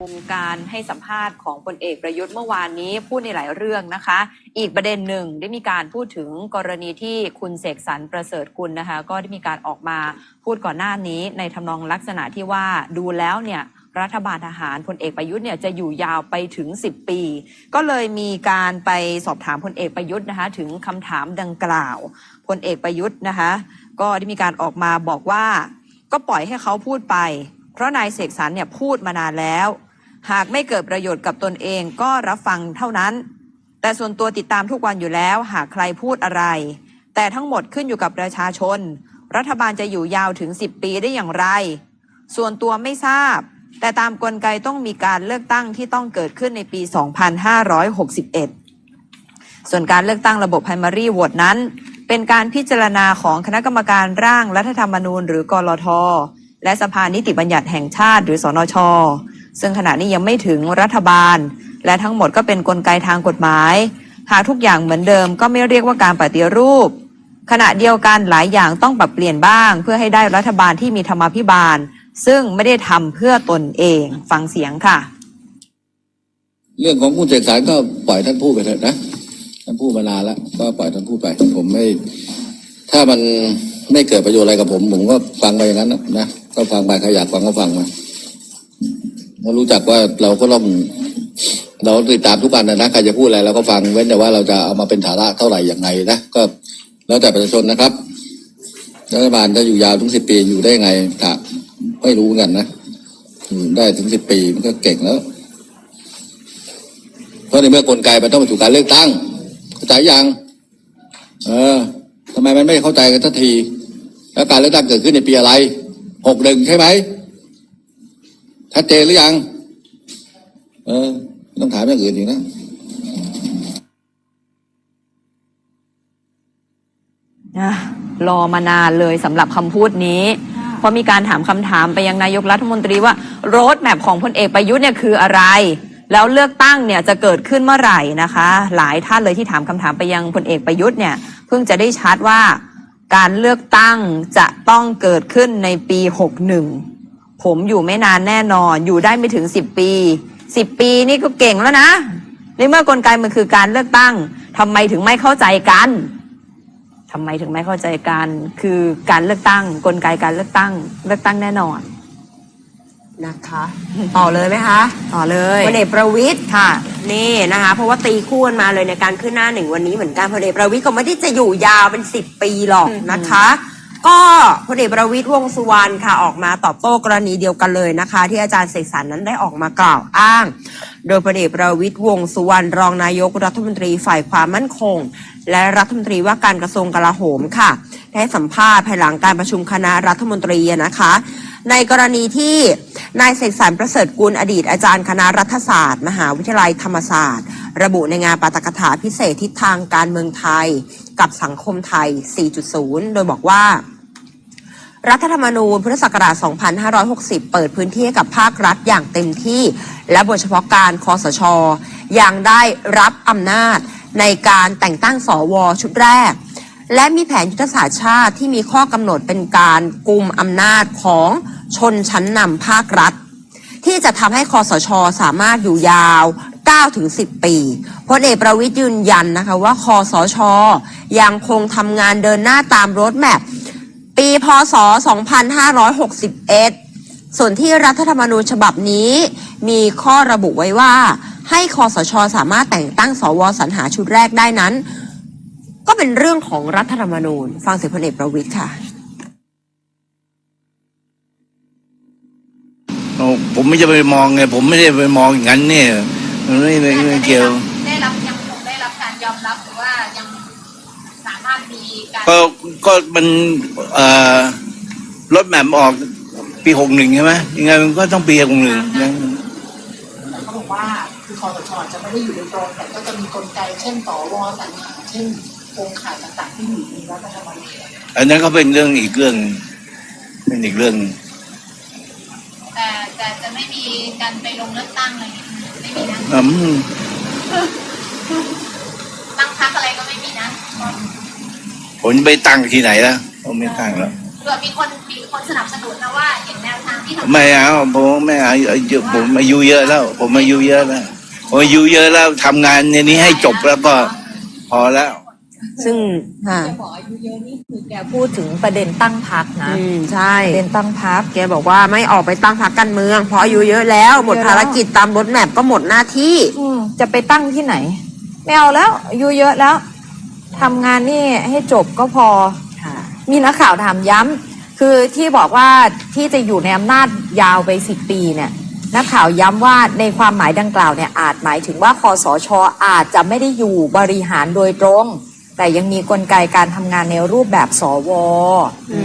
มุมการให้สัมภาษณ์ของพลเอกประยุทธ์เมื่อวานนี้พูดในหลายเรื่องนะคะ อีกประเด็นหนึ่งได้มีการพูดถึงกรณีที่คุณเสกสรรประเสริฐกุลนะคะ ก็ได้มีการออกมาพูดก่อนหน้านี้ในทำนองลักษณะที่ว่าดูแล้วเนี่ยรัฐบาลทหารพลเอกประยุทธ์เนี่ยจะอยู่ยาวไปถึง 10 ปี ก็เลยมีการไปสอบถามพลเอกประยุทธ์นะคะถึงคำถามดังกล่าวพลเอกประยุทธ์นะคะก็ได้มีการออกมาบอกว่า ก็ปล่อยให้เขาพูดไป เพราะนายเสกสรรเนี่ยพูดมานานแล้ว หากไม่เกิดประโยชน์กับตนเองก็รับฟังเท่านั้น แต่ส่วนตัวติดตามทุกวันอยู่แล้ว หากใครพูดอะไร แต่ทั้งหมดขึ้นอยู่กับประชาชน รัฐบาลจะอยู่ยาวถึง 10 ปีได้อย่างไร ส่วนตัวไม่ทราบ แต่ตามกลไกต้องมีการเลือกตั้งที่ต้องเกิดขึ้นในปี 2561 ส่วนการเลือกตั้งระบบ primary vote นั้น เป็นการพิจารณาของคณะกรรมการร่างรัฐธรรมนูญ หรือกรทและสภานิติบัญญัติแห่งชาติ หรือสนช ซึ่งขณะนี้ยังไม่ถึงรัฐบาล และทั้งหมดก็เป็นนกลไกทางกฎหมาย หากทุกอย่างเหมือนเดิมก็ไม่เรียกว่าการปฏิรูป ขณะเดียวกันหลายอย่างต้องปรับเปลี่ยนบ้าง เพื่อให้ได้รัฐบาลที่มีธรรมาภิบาล ซึ่งไม่ได้ทำเพื่อตนเองฟังเสียงค่ะ เรื่องของคุณเสกสรรก็ปล่อยท่านพูดไปเถอะนะท่านพูดมานานแล้วก็ปล่อยท่านพูดไป ผมไม่ ถ้ามันไม่เกิดประโยชน์อะไรกับผม ผมก็ฟังไปอย่างนั้นนะนะก็ฟังไปใครอยากฟังก็ฟังมา เรารู้จักว่าเราก็ต้องเราติดตามทุกกันนะนะใครจะพูดอะไรเราก็ฟังเว้นแต่ว่าเราจะเอามาเป็นฐานะเท่าไหร่อย่างไงนะก็แล้วแต่ประชาชนนะครับรัฐบาลจะอยู่ยาวถึงสิบปีอยู่ได้ไงถ้าไม่รู้กันนะอยู่ได้ถึงสิบปีมันก็เก่งแล้ว เพราะในเมื่อกลไกมันต้องมาสู่การเลือกตั้ง เข้าใจยังเออทำไมมันไม่เข้าใจกันสักที แล้วการเลือกตั้งเกิดขึ้นในปีอะไรหกหนึ่งใช่ไหม ชัดเจนหรือยัง เออไม่ต้องถามอย่างอื่นอีกนะอะรอมานานเลยสำหรับคำพูดนี้เพราะมีการถามคำถามไปยังนายกรัฐมนตรีว่า โรดแมพของพลเอกประยุทธ์เนี่ยคืออะไร แล้วเลือกตั้งเนี่ยจะเกิดขึ้นเมื่อไหร่นะคะ หลายท่านเลยที่ถามคำถามไปยังพลเอกประยุทธ์เนี่ยเพิ่งจะได้ชัดว่า การเลือกตั้งจะต้องเกิดขึ้นในปี 61 ผมอยู่ไม่นานแน่นอน อยู่ได้ไม่ถึง10ปี10ปีนี่ก็เก่งแล้วนะในเมื่อกลไกมันคือการเลือกตั้งทำไมถึงไม่เข้าใจกันทำไมถึงไม่เข้าใจกัน คือการเลือกตั้ง กลไกการเลือกตั้ง เลือกตั้งแน่นอนนะคะ ต่อเลยไหมคะ ต่อเลยพลเอกประวิทย์ค่ะ นี่นะคะ เพราะว่าตีคู่กันมาเลยในการขึ้นหน้าหนึ่งวันนี้เหมือนกันพลเอกประวิทย์ก็ไม่ได้จะอยู่ยาวเป็นสิบปีหรอกนะคะ ก็พลเอกประวิทย์วงษ์สุวรรณค่ะออกมาตอบโต้กรณีเดียวกันเลยนะคะ ที่อาจารย์เสกสรรนั้นได้ออกมากล่าวอ้าง โดยพลเอกประวิทย์วงษ์สุวรรณรองนายกรัฐมนตรีฝ่ายความมั่นคง และรัฐมนตรีว่าการกระทรวงกลาโหมค่ะ ได้สัมภาษณ์ภายหลังการประชุมคณะรัฐมนตรีนะคะ ในกรณีที่นายเสกสรรประเสริฐกุลอดีตอาจารย์คณะรัฐศาสตร์ มหาวิทยาลัยธรรมศาสตร์ ระบุในงานปาฐกถาพิเศษทิศทางการเมืองไทย กับสังคมไทย 4.0 โดยบอกว่ารัฐธรรมนูญพุทธศักราช 2560 เปิดพื้นที่ให้กับภาครัฐอย่างเต็มที่ และโดยเฉพาะการคอสชยังได้รับอำนาจในการแต่งตั้งสวชุดแรก และมีแผนยุทธศาสตร์ชาติที่มีข้อกำหนดเป็นการกลุ่มอำนาจของชนชั้นนำภาครัฐ ที่จะทำให้คอสช สามารถอยู่ยาว 9-10 ปีพลเอกประวิทย์ยืนยันนะคะว่าคอสชยังคงทำงานเดินหน้าตามรถแมพปีพศ 2561 ส่วนที่รัฐธรรมนูญฉบับนี้มีข้อระบุไว้ว่า ให้คอสชสามารถแต่งตั้งสวสรรหาชุดแรกได้นั้น ก็เป็นเรื่องของรัฐธรรมนูญ ฟังเสียงพลเอกประวิทย์ค่ะเอาผมไม่จะไปมองไงผมไม่ได้ไปมองอย่างนั้นเนี่ย มันไม่ไม่ไม่เกี่ยว ได้รับยังคงได้รับการยอมรับหรือว่ายังสามารถมีการก็ก็มันเอ่อรถแมพออกปีหกหนึ่งใช่ไหมยังไงมันก็ต้องปีหกหนึ่งนะเขาบอกว่าคือคอสชจะไม่ได้อยู่โดยตรงแต่ก็จะมีกลไกเช่นสวสรรหาเช่นโครงข่ายต่างๆที่อยู่ในรัฐธรรมนูญอันนั้นก็เป็นเรื่องอีกเรื่องหนึ่งเป็นอีกเรื่องหนึ่งแต่แต่จะไม่มีการไปลงเลือกตั้งอะไรอย่างเงี้ย ไม่มีนะ อืมตั้งพรรคอะไรก็ไม่มีนะผมจะไปตั้งที่ไหนล่ะผมไม่ตั้งแล้วแเผื่อมีคนมีคนสนับสนุนนะว่าเห็นแนวทางที่ทำไม่เอาผมไม่เอาอายุผมอายุเยอะแล้ว ผมอายุเยอะแล้วผมอายุเยอะแล้วทำงานในนี้ให้จบแล้วก็พอแล้ว ซึ่งค่ะ แกบอกอายุเยอะนี่คือแกพูดถึงประเด็นตั้งพักนะอืมใช่ ประเด็นตั้งพัก แกบอกว่าไม่ออกไปตั้งพรรคการเมือง เพราะอายุเยอะแล้วหมดเยอะแล้วภารกิจตามรถแมพก็หมดหน้าที่ อืมจะไปตั้งที่ไหน ไม่เอาแล้วอายุเยอะแล้วทำงานนี่ให้จบก็พอ ค่ะ มีนักข่าวถามย้ำคือที่บอกว่าที่จะอยู่ในอำนาจยาวไปสิบปีเนี่ยนักข่าวย้ำว่าในความหมายดังกล่าวเนี่ยอาจหมายถึงว่าคอสชอาจจะไม่ได้อยู่บริหารโดยตรง แต่ยังมีกลไกการทำงานในรูปแบบสวอื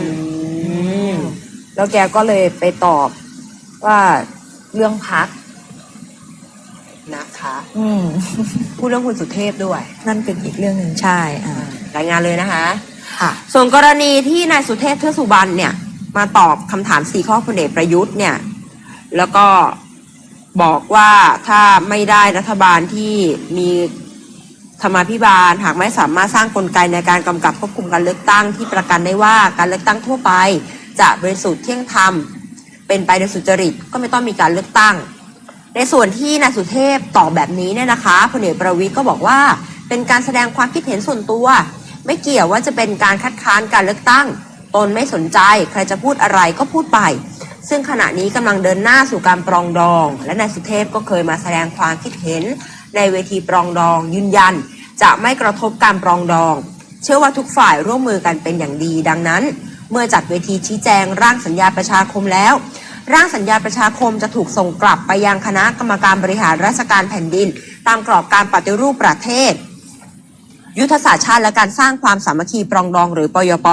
มแล้วแกก็เลยไปตอบว่าเรื่องพักนะคะ อืมพูดเรื่องคุณสุเทพด้วย นั่นเป็นอีกเรื่องหนึ่งใช่อ่ารายงานเลยนะคะ ค่ะ ส่วนกรณีที่นายสุเทพเทือกสุบรรณเนี่ย มาตอบคำถามสี่ข้อพลเอกประยุทธ์เนี่ย แล้วก็บอกว่าถ้าไม่ได้รัฐบาลที่มี ธรรมาภิบาลหากไม่สามารถสร้างกลไกในการกำกับควบคุมการเลือกตั้งที่ประกันได้ว่าการเลือกตั้งทั่วไป จะบริสุทธิ์เที่ยงธรรม เป็นไปโดยสุจริตก็ไม่ต้องมีการเลือกตั้ง ในส่วนที่นายสุเทพตอบแบบนี้เนี่ยนะคะพลเอกประวิตยก็บอกว่า เป็นการแสดงความคิดเห็นส่วนตัว ไม่เกี่ยวว่าจะเป็นการคัดค้านการเลือกตั้ง ตนไม่สนใจใครจะพูดอะไรก็พูดไป ซึ่งขณะนี้กำลังเดินหน้าสู่การปรองดอง และนายสุเทพก็เคยมาแสดงความคิดเห็น ในเวทีปรองดอง ยืนยัน จะไม่กระทบการปรองดอง เชื่อว่าทุกฝ่ายร่วมมือกันเป็นอย่างดี ดังนั้น เมื่อจัดเวทีชี้แจงร่างสัญญาประชาคมแล้ว ร่างสัญญาประชาคมจะถูกส่งกลับไปยังคณะกรรมการบริหารราชการแผ่นดิน ตามกรอบการปฏิรูปประเทศยุทธศาสตร์ชาติและการสร้างความสามัคคีปรองดองหรือปยป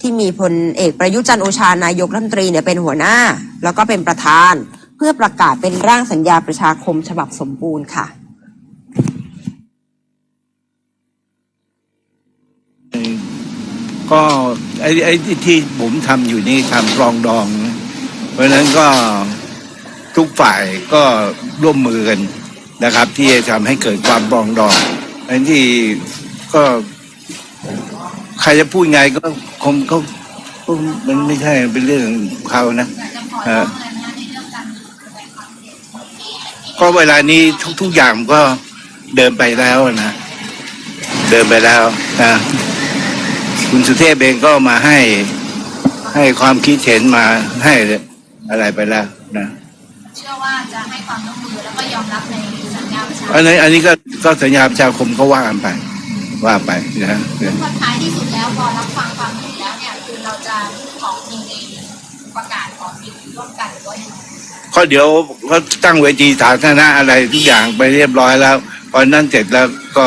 ที่มีพลเอกประยุจันโอชานายกรัฐมนตรีเนี่ยเป็นหัวหน้า แล้วก็เป็นประธาน เพื่อประกาศเป็นร่างสัญญาประชาคมฉบับสมบูรณ์ค่ะ ก็ไอ้ไอ้ที่ที่ผมทำอยู่นี่ทำปรองดองนะเพราะฉะนั้นก็ทุกฝ่ายก็ร่วมมือกันนะครับ ที่จะทำให้เกิดความปรองดองอันที่ก็ใครจะพูดไงก็คงก็ก็มันไม่ใช่เป็นเรื่องของเขานะอยากจะขอร้องเลยนะในเรื่องการแสดงความเห็นก็เวลานี้ทุก ๆอย่างก็เดินไปแล้วนะ เดินไปแล้วนะ คุณสุเทพเองก็มาให้ให้ความคิดเห็นมาให้อะไรไปแล้วนะเชื่อว่าจะให้ความร่วมมือแล้วก็ยอมรับในสัญญาประชาคอันมนี้อันนี้ก็ก็สัญญาประชาคมก็ว่ากันไป ว่าไปนะพอท้ายที่สุดแล้วพอรับฟังความเห็นแล้วเนี่ยคือเราจะของจริงเองประกาศออกทีวีร่วมกันหรือว่ายังไงก็เดี๋ยวเขาตั้งเวทีสาธารณะอะไรทุกอย่างไปเรียบร้อยแล้วพอนั้นเสร็จแล้วก็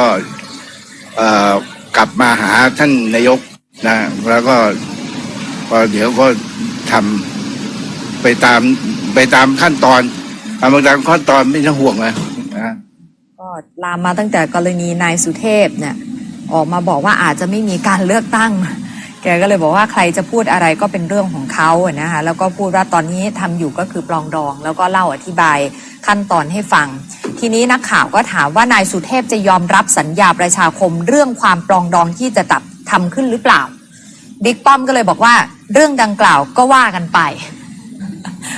เอ่อกลับมาหาท่านนายก นะแล้วก็ก็เดี๋ยวก็ทำไปตามไปตามขั้นตอนทำไปตามขั้นตอนไม่ต้องห่วงนะนะก็ลามมาตั้งแต่กรณีนายสุเทพเนี่ย ออกมาบอกว่าอาจจะไม่มีการเลือกตั้ง แกก็เลยบอกว่าใครจะพูดอะไรก็เป็นเรื่องของเขาอะนะคะแล้วก็พูดว่าตอนนี้ทำอยู่ก็คือปลองดอง แล้วก็เล่าอธิบายขั้นตอนให้ฟัง ทีนี้นักข่าวก็ถามว่านายสุเทพจะยอมรับสัญญาประชาคมเรื่องความปลองดองที่จะตับ ทำขึ้นหรือเปล่าบิ๊กป้อมก็เลยบอกว่า เรื่องดังกล่าวก็ว่ากันไป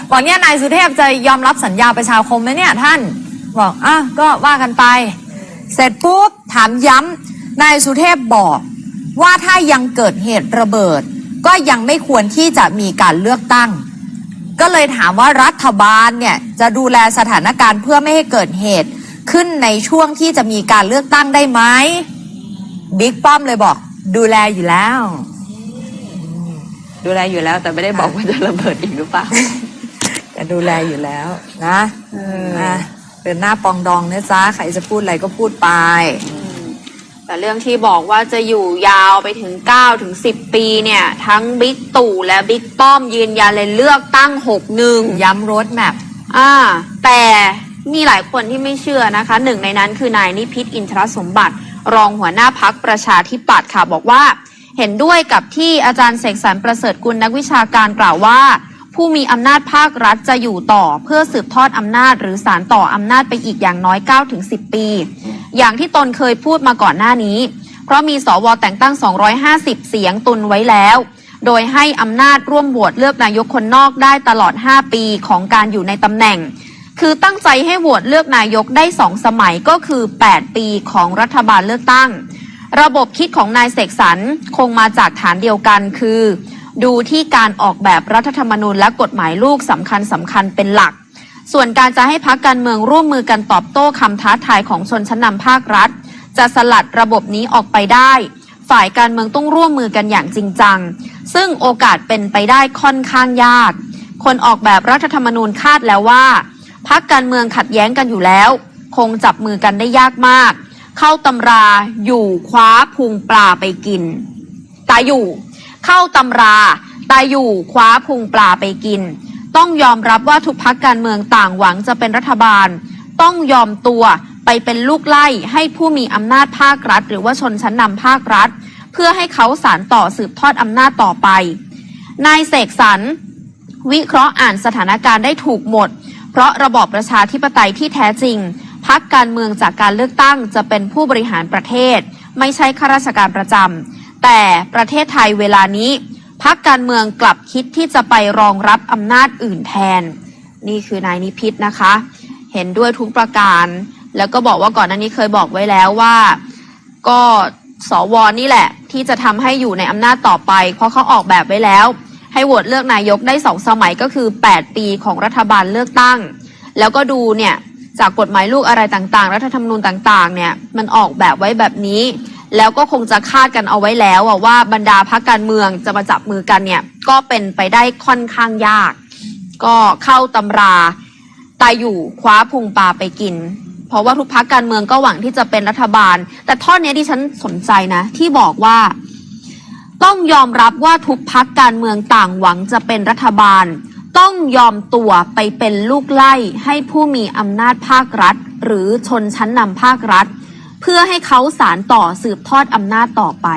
บอกเนี่ยนายสุเทพจะยอมรับสัญญาประชาคมไหมเนี่ยท่านบอกอะก็ว่ากันไป เสร็จปุ๊บถามย้ำนายสุเทพบอกว่าถ้ายังเกิดเหตุระเบิด ก็ยังไม่ควรที่จะมีการเลือกตั้ง ก็เลยถามว่ารัฐบาลเนี่ยจะดูแลสถานการณ์เพื่อไม่ให้เกิดเหตุขึ้นในช่วงที่จะมีการเลือกตั้งได้ไหมบิ๊กป้อมเลยบอก ดูแลอยู่แล้ว ดูแลอยู่แล้ว แต่ไม่ได้บอกว่าจะระเบิดอีกหรือเปล่าจะดูแลอยู่แล้ว นะนะเดินหน้าปองดองนะจ๊ะใครจะพูดอะไรก็พูดไป แต่เรื่องที่บอกว่าจะอยู่ยาวไปถึง9ถึง10 ปีเนี่ย ทั้งบิ๊กตู่และบิ๊กป้อมยืนยันเลยเลือกตั้ง61ย้ำรถแมพอ่า แต่มีหลายคนที่ไม่เชื่อนะคะ หนึ่งในนั้นคือนายนิพิษอินทรสมบัติ รองหัวหน้าพักประชาธิปัตย์ค่ะ บอกว่า เห็นด้วยกับที่อาจารย์เสกสรรประเสริฐกุลนักวิชาการกล่าวว่า ผู้มีอำนาจภาครัฐจะอยู่ต่อ เพื่อสืบทอดอำนาจ หรือสารต่ออำนาจไปอีกอย่างน้อย 9-10 ปี อย่างที่ตนเคยพูดมาก่อนหน้านี้ เพราะมีสวแต่งตั้ง 250 เสียงตุนไว้แล้วโดยให้อำนาจร่วมโหวตเลือกนายกคนนอกได้ตลอด 5 ปีของการอยู่ในตำแหน่ง คือตั้งใจให้โหวตเลือกนายกได้สองสมัยก็คือ 8 ปีของรัฐบาลเลือกตั้ง ระบบคิดของนายเสกสรรคงมาจากฐานเดียวกันคือ ดูที่การออกแบบรัฐธรรมนูญและกฎหมายลูกสำคัญสำคัญเป็นหลัก ส่วนการจะให้พักการเมืองร่วมมือกันตอบโต้คำท้าทายของชนชั้นนำภาครัฐ จะสลัดระบบนี้ออกไปได้ ฝ่ายการเมืองต้องร่วมมือกันอย่างจริงจัง ซึ่งโอกาสเป็นไปได้ค่อนข้างยาก คนออกแบบรัฐธรรมนูญคาดแล้วว่า พักการเมืองขัดแย้งกันอยู่แล้ว คงจับมือกันได้ยากมาก เข้าตำราอยู่คว้าพุงปลาไปกิน ตายอยู่ เข้าตำราตายอยู่คว้าพุงปลาไปกิน ต้องยอมรับว่าทุกพักการเมืองต่างหวังจะเป็นรัฐบาล ต้องยอมตัวไปเป็นลูกไล่ให้ผู้มีอำนาจภาครัฐ หรือว่าชนชั้นนำภาครัฐ เพื่อให้เขาสารต่อสืบทอดอำนาจต่อไป นายเสกสรรวิเคราะห์อ่านสถานการณ์ได้ถูกหมด เพราะระบอบประชาธิปไตยที่แท้จริง พักการเมืองจากการเลือกตั้งจะเป็นผู้บริหารประเทศ ไม่ใช่ข้าราชการประจำแต่ประเทศไทยเวลานี้ พักการเมืองกลับคิดที่จะไปรองรับอำนาจอื่นแทน นี่คือนายนิพิษนะคะ เห็นด้วยทุกประการ แล้วก็บอกว่าก่อนหน้านี้เคยบอกไว้แล้วว่า ก็สวนี่แหละ ที่จะทำให้อยู่ในอำนาจต่อไป เพราะเขาออกแบบไว้แล้ว ให้โหวตเลือกนายกได้สองสมัยก็คือ 8 ปีของรัฐบาลเลือกตั้ง แล้วก็ดูเนี่ยจากกฎหมายลูกอะไรต่างๆ รัฐธรรมนูญต่างๆ เนี่ยมันออกแบบไว้แบบนี้ แล้วก็คงจะคาดกันเอาไว้แล้วว่าบรรดาพรรคการเมืองจะมาจับมือกันเนี่ยก็เป็นไปได้ค่อนข้างยาก ก็เข้าตำราตายอยู่คว้าพุงปลาไปกิน เพราะว่าทุกพักการเมืองก็หวังที่จะเป็นรัฐบาล แต่ท่อนนี้ยดิฉันสนใจนะ ที่บอกว่า ต้องยอมรับว่าทุกพักการเมืองต่างหวังจะเป็นรัฐบาล ต้องยอมตัวไปเป็นลูกไล่ให้ผู้มีอำนาจภาครัฐ หรือชนชั้นนำภาครัฐ เพื่อให้เขาสารต่อสืบทอดอำนาจต่อไป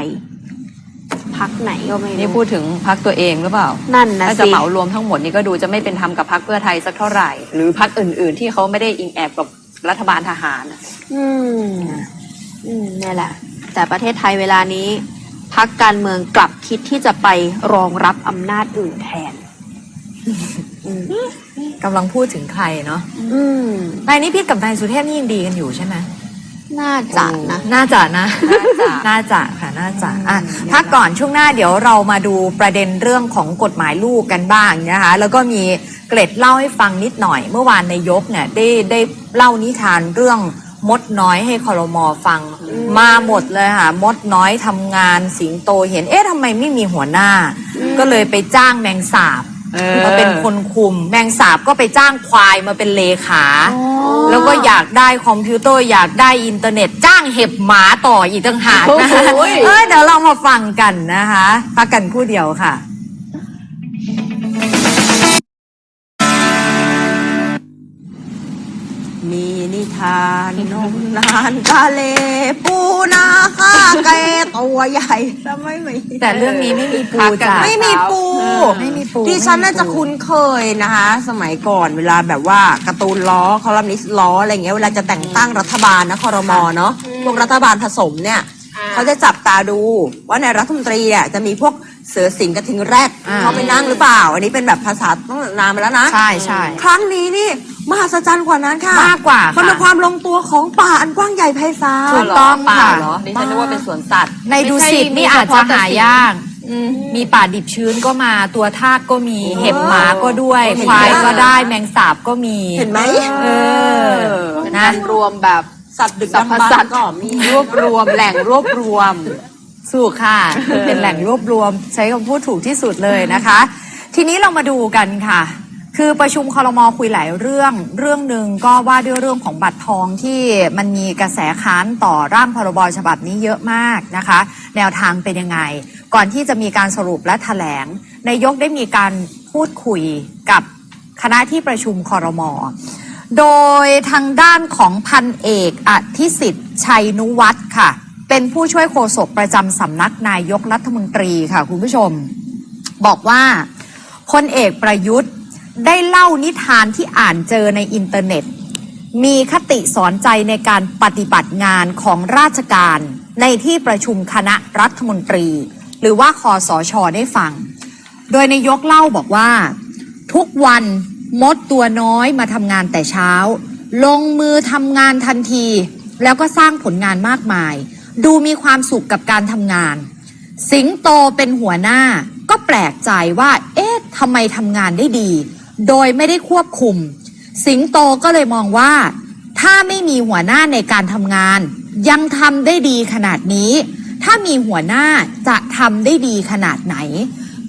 พักไหนก็ไม่นี่รู้พูดถึงพักตัวเองหรือเปล่า นั่นนะถ้าจะสิเหมารวมทั้งหมดนี่ก็ดูจะไม่เป็นธรรมกับพักเพื่อไทยสักเท่าไหร่ หรือพักอื่น ๆ ที่เขาไม่ได้อิงแอบกับรัฐบาลทหารน่ะอืม อืมนี่แหละ แต่ประเทศไทยเวลานี้ พักการเมืองกลับคิดที่จะไปรองรับอำนาจอื่นแทนกำลังพูดถึงใครเนาะอืมนายนิพิษกับนายสุเทพนี่ยังดีกันอยู่ใช่ไหมน่าจะนะ น่าจะนะน่าจะน่าจะค่ะ น่าจะอะพักก่อนช่วงหน้าเดี๋ยวเรามาดูประเด็นเรื่องของกฎหมายลูกกันบ้างนะคะ แล้วก็มีเกร็ดเล่าให้ฟังนิดหน่อย เมื่อวานนายกเนี่ยได้ได้เล่านิทานเรื่อง มดน้อยให้คอรมอฟัง มาหมดเลยค่ะ มดน้อยทำงานสิงโตเห็น เอ๊ะทำไมไม่มีหัวหน้า ก็เลยไปจ้างแมงสาบเออมาเป็นคนคุม แมงสาบก็ไปจ้างควายมาเป็นเลขา แล้วก็อยากได้คอมพิวเตอร์อยากได้อินเทอร์เน็ต จ้างเห็บหมาต่ออีกต่างหากนะคะโอ้ยเออเดี๋ยวเรามาฟังกันนะคะพักกันครู่เดียวค่ะ มีนิทานนมนานทะเลปูนาคาแกตัวใหญ่แต่ไม่มีแต่เรื่องนี้ไม่มีปูพักกันจ้ะไม่มีปูไม่มีปูดิฉันน่าจะคุ้นเคยนะคะ สมัยก่อนเวลาแบบว่าการ์ตูนล้อคอลัมนิสต์ล้ออะไรเงี้ยเวลาจะแต่งตั้งรัฐบาลนะคอรมอเนาะพวกรัฐบาลผสมเนี่ยเขาจะจับตาดูว่าในรัฐมนตรีอะจะมีพวกเสือสิงห์กระทิงแรดอ่าเขาไปนั่งหรือเปล่า อันนี้เป็นแบบภาษาต้องนานมาแล้วนะ ใช่ใช่ครั้งนี้นี่ มหัศจรรย์กว่านั้นค่ะมากกว่ามันค่ะเป็นความลงตัวของป่าอันกว้างใหญ่ไพศาล ถูกต้องป่าค่ะ เหรอดิฉันนึกว่าเป็นสวนสัตว์ในดูสิตนี่อาจจะหายากมีป่าดิบชื้นก็มาตัวทากก็มีเห็บหมาก็ด้วย เห็นควายไหมก็ได้แมงสาบก็มี เห็นไหมเออเป็นนะ การรวมแบบสัตว์ดึกสรรพดำบรรสัตพ์ว์ก็มี รวบรวมแหล่งรวบรวมถูกค่ะ เป็นแหล่งรวบรวมใช้คำพูดถูกที่สุดเลยนะคะ ทีนี้เรามาดูกันค่ะ คือประชุมคอรมอคุยหลายเรื่อง เรื่องหนึ่งก็ว่าด้วยเรื่องของบัตรทองที่มันมีกระแสค้านต่อร่างพรบฉบับนี้เยอะมากนะคะ แนวทางเป็นยังไง ก่อนที่จะมีการสรุปและแถลงนายกได้มีการพูดคุยกับคณะที่ประชุมคอรมอโดยทางด้านของพันเอกอธิสิทธิ์ชัยนุวัฒน์ค่ะ เป็นผู้ช่วยโฆษกประจำสำนักนายกรัฐมนตรีค่ะคุณผู้ชม บอกว่าพลเอกประยุทธ์ ได้เล่านิทานที่อ่านเจอในอินเทอร์เน็ต มีคติสอนใจในการปฏิบัติงานของราชการในที่ประชุมคณะรัฐมนตรี หรือว่าคอสชได้ฟัง โดยนายกเล่าบอกว่า ทุกวันมดตัวน้อยมาทำงานแต่เช้า ลงมือทำงานทันที แล้วก็สร้างผลงานมากมาย ดูมีความสุขกับการทำงาน สิงโตเป็นหัวหน้าก็แปลกใจว่า เอ๊ะทำไมทำงานได้ดี โดยไม่ได้ควบคุม สิงโตก็เลยมองว่า ถ้าไม่มีหัวหน้าในการทำงาน ยังทำได้ดีขนาดนี้ ถ้ามีหัวหน้าจะทำได้ดีขนาดไหน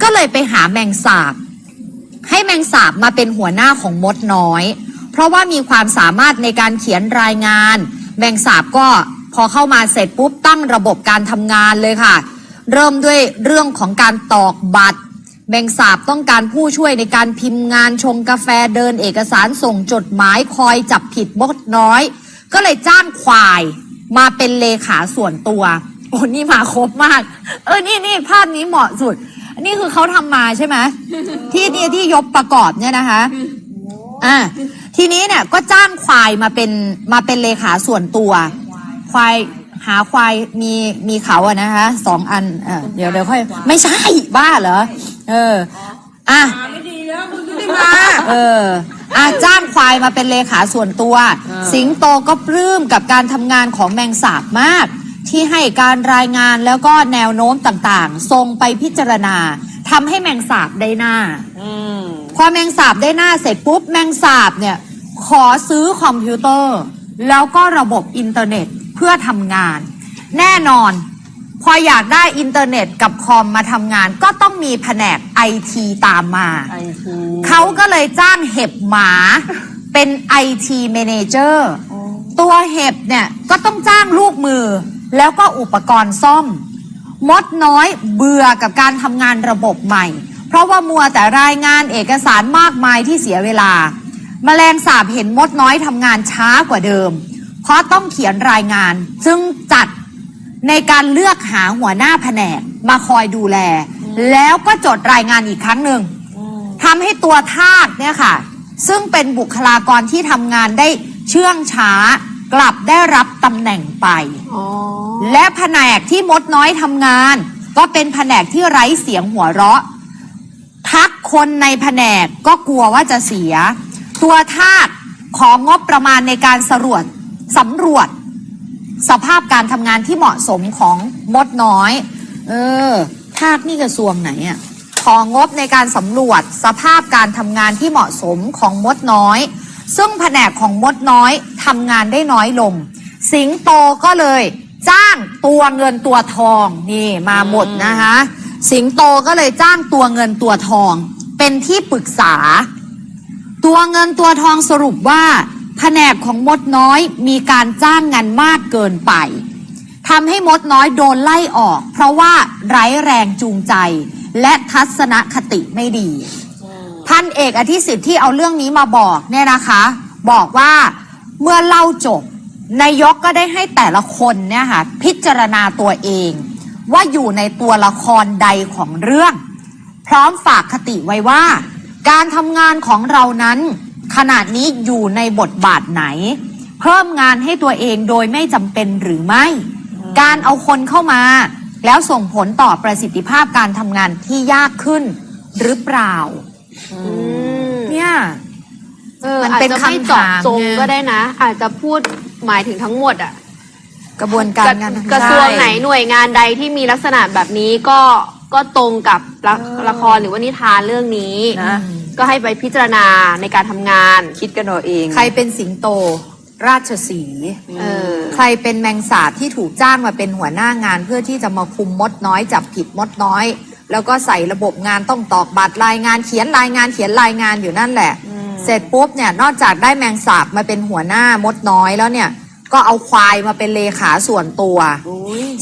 ก็เลยไปหาแมงสาบ ให้แมงสาบมาเป็นหัวหน้าของมดน้อย เพราะว่ามีความสามารถในการเขียนรายงาน แมงสาบก็พอเข้ามาเสร็จปุ๊บตั้งระบบการทำงานเลยค่ะ เริ่มด้วยเรื่องของการตอกบัตร แมงสาบต้องการผู้ช่วยในการพิมพ์งานชงกาแฟเดินเอกสารส่งจดหมายคอยจับผิดมดน้อย ก็เลยจ้างควายมาเป็นเลขาส่วนตัว โอ้นี่มาครบมาก เออนี่นี่ภาพนี้เหมาะสุด อันนี้คือเขาทำมาใช่ไหมที่นี่ที่ยกประกอบเนี่ยนะคะอ่าทีนี้เนี่ยก็จ้างควายมาเป็นมาเป็นเลขาส่วนตัว ควาย หาควายมีมีเขาอะนะคะสองอันเออเดี๋ยวเดี๋ยวค่อย ไม่ใช่บ้าเหรอเอออะเอออาจ้างควายมาเป็นเลขาส่วนตัว สิงโตก็ปลื้มกับการทำงานของแมงสาบมาก ที่ให้การรายงานแล้วก็แนวโน้มต่างๆส่งไปพิจารณาทำให้แมงสาบได้หน้าอืมพอแมงสาบได้หน้าเสร็จปุ๊บ แมงสาบเนี่ย ขอซื้อคอมพิวเตอร์ แล้วก็ระบบอินเทอร์เน็ต เพื่อทำงาน แน่นอน พออยากได้อินเทอร์เน็ตกับคอมมาทำงาน ก็ต้องมีแผนกไอทีตามมา ไอทีเขาก็เลยจ้างเห็บหมา เป็น IT Manager ตัวเห็บเนี่ยก็ต้องจ้างลูกมือ แล้วก็อุปกรณ์ซ่อม มดน้อยเบื่อกับการทำงานระบบใหม่ เพราะว่ามัวแต่รายงานเอกสารมากมายที่เสียเวลา แมลงสาบเห็นมดน้อยทำงานช้ากว่าเดิม เพราะต้องเขียนรายงานจึงจัดในการเลือกหาหัวหน้าแผนกมาคอยดูแล แล้วก็จดรายงานอีกครั้งหนึ่งทำให้ตัวทากเนี่ยค่ะ ซึ่งเป็นบุคลากรที่ทำงานได้เชื่องช้ากลับได้รับตำแหน่งไปอ๋อและแผนกที่มดน้อยทำงาน ก็เป็นแผนกที่ไร้เสียงหัวเราะทักคนในแผนกก็กลัวว่าจะเสีย ตัวทากของงบประมาณในการสรวจ สำรวจ สภาพการทำงานที่เหมาะสมของมดน้อย เออทากนี่กระทรวงไหนอะของงบในการสำรวจสภาพการทำงานที่เหมาะสมของมดน้อย ซึ่งแผนกของมดน้อยทำงานได้น้อยลง สิงโตก็เลยจ้างตัวเงินตัวทองนี่มาหมดนะคะสิงโตก็เลยจ้างตัวเงินตัวทอง เป็นที่ปรึกษา ตัวเงินตัวทองสรุปว่า แผนกของมดน้อยมีการจ้างงานมากเกินไปทำให้มดน้อยโดนไล่ออก เพราะว่าไร้แรงจูงใจ และทัศนคติไม่ดีพันเอกอธิสิทธิ์ที่เอาเรื่องนี้มาบอกเนี่ยนะคะ บอกว่าเมื่อเล่าจบนายกก็ได้ให้แต่ละคนเนี่ยค่ะพิจารณาตัวเอง ว่าอยู่ในตัวละครใดของเรื่อง พร้อมฝากคติไว้ว่า การทำงานของเรานั้น ขนาดนี้อยู่ในบทบาทไหน เพิ่มงานให้ตัวเองโดยไม่จำเป็นหรือไม่ การเอาคนเข้ามา แล้วส่งผลต่อประสิทธิภาพการทำงานที่ยากขึ้นหรือเปล่า เนี่ยเออมันอาจเป็นจะไม่คำเจาะถามจงไงก็ได้นะ อาจจะพูดหมายถึงทั้งหมดอะ กระบวนการงานกระทรวงไหนหน่วยงานใดที่มีลักษณะแบบนี้ก็ก็ตรงกับละละครหรือว่านิทานเรื่องนี้นะ ก็ให้ไปพิจารณาในการทำงาน คิดกันเอาเอง ใครเป็นสิงโต ราชสีห์เออ ใครเป็นแมงสาบที่ถูกจ้างมาเป็นหัวหน้างานเพื่อที่จะมาคุมมดน้อยจับผิดมดน้อย แล้วก็ใส่ระบบงานต้องตอกบัตรรายงานเขียนรายงานเขียนรายงานอยู่นั่นแหละ เสร็จปุ๊บเนี่ยนอกจากได้แมงสาบมาเป็นหัวหน้ามดน้อยแล้วเนี่ย ก็เอาควายมาเป็นเลขาส่วนตัว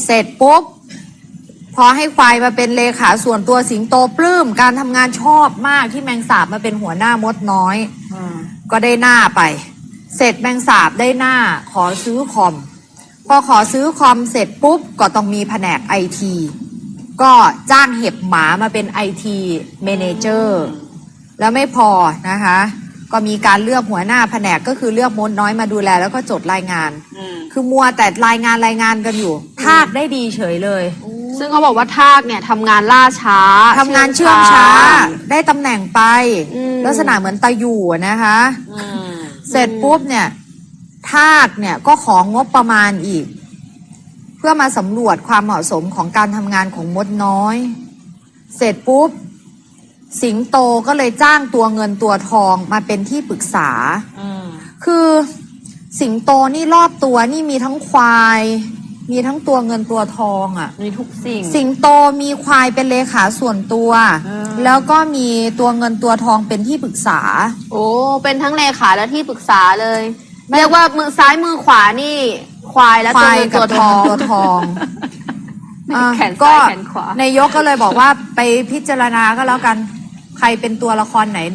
เสร็จปุ๊บ พอให้ควายมาเป็นเลขาส่วนตัวสิงโตปลื้มการทำงานชอบมากที่แมงสาบมาเป็นหัวหน้ามดน้อยก็ได้หน้าไป เสร็จแมงสาบได้หน้าขอซื้อคอม พอขอซื้อคอมเสร็จปุ๊บ ก็ต้องมีแผนกไอทีก็จ้างเห็บหมามาเป็นไอทีเมเนเจอร์แล้วไม่พอนะคะ ก็มีการเลือกหัวหน้าแผนกก็คือเลือกมดน้อยมาดูแล แล้วก็จดรายงาน อืมคือมัวแต่รายงานรายงานกันอยู่ทากได้ดีเฉยเลย ซึ่งเขาบอกว่าทากเนี่ยทำงานล่าช้าทำงานเชื่องช้า ได้ตำแหน่งไป อืม ลักษณะเหมือนตะอยู่อะนะคะ อืมเสร็จปุ๊บเนี่ยทากเนี่ยก็ของงบประมาณอีก เพื่อมาสำรวจความเหมาะสมของการทำงานของมดน้อย เสร็จปุ๊บ สิงโตก็เลยจ้างตัวเงินตัวทองมาเป็นที่ปรึกษา อืมคือสิงโตนี่รอบตัวนี่มีทั้งควาย มีทั้งตัวเงินตัวทองอะ่ะ มีทุกสิ่ง สิงโตมีควายเป็นเลขาส่วนตัวอืมแล้วก็มีตัวเงินตัวทองเป็นที่ปรึกษา โอ้ เป็นทั้งเลขาและที่ปรึกษาเลยเรียกว่ามือซ้ายมือขวานี่ ควายและคตัววายเงินกับตัวตัวทองเงินตัวทองอะแขนก็ซ้ายแขนขวา นายกก็เลยบอกว่าไปพิจารณาก็แล้วกัน ใครเป็นตัวละครไหน